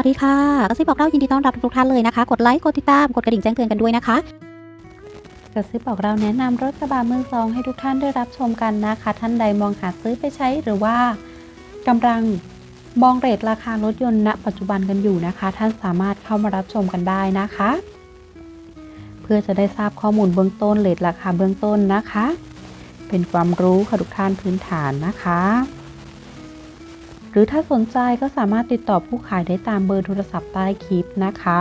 วัสดีค่ะกระซิบบอกเรายินดีต้อนรับทุกท่านเลยนะคะ กดไลค์ กดติดตาม กดกระดิ่งแจ้งเตือนกันด้วยนะคะกระซิบบอกเราแนะนำรถกระบะมือสองให้ทุกท่านได้รับชมกันนะคะ ท่านใดมองหาซื้อไปใช้หรือว่ากำลังมองเรทราคารถยนต์ณ ปัจจุบันกันอยู่นะคะ ท่านสามารถเข้ามารับชมกันได้นะคะ เพื่อจะได้ทราบข้อมูลเบื้องต้นเรทราคาเบื้องต้นนะคะ เป็นความรู้ค่ะทุกท่านพื้นฐานนะคะ รือถ้าสนใจก็สามารถติดต่อผู้ขายได้ตามเบอร์โทรศัพท์ใต้คลิปนะคะ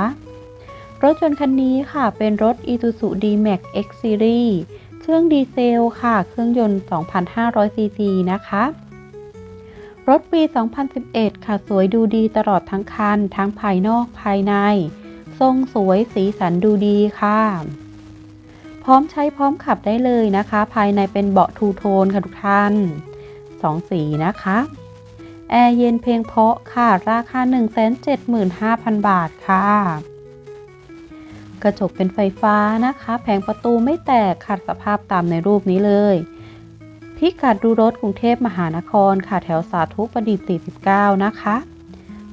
รถยนต์คันนี้ค่ะเป็นรถ Isuzu D-Max X Series เครื่องดีเซลค่ะ เครื่องยนต์ 2,500 ซีซีนะคะ รถปี 2011 ค่ะ สวยดูดีตลอดทั้งคัน ทั้งภายนอกภายใน ทรงสวยสีสันดูดีค่ะ พร้อมใช้พร้อมขับได้เลยนะคะ ภายในเป็นเบาะทูโทนค่ะทุกท่านสองสีนะคะ แอร์เย็นเพลงเพาะค่ะ ราคา 175,000 บาทค่ะ กระจกเป็นไฟฟ้านะคะ แผงประตูไม่แตกขัดสภาพตามในรูปนี้เลยพิกัดดูรถกรุงเทพมหานครค่ะแถวสาธุประดิษฐ์49 นะคะ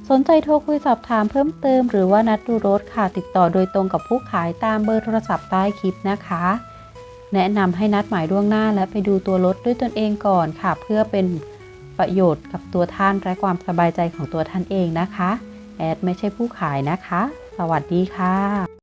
สนใจโทรคุยสอบถามเพิ่มเติมหรือว่านัดดูรถค่ะติดต่อโดยตรงกับผู้ขายตามเบอร์โทรศัพท์ใต้คลิปนะคะ แนะนำให้นัดหมายล่วงหน้าและไปดูตัวรถด้วยตนเองก่อนค่ะ เพื่อเป็น ประโยชน์กับตัวท่านและความสบายใจของตัวท่านเองนะคะ แอดไม่ใช่ผู้ขายนะคะ สวัสดีค่ะ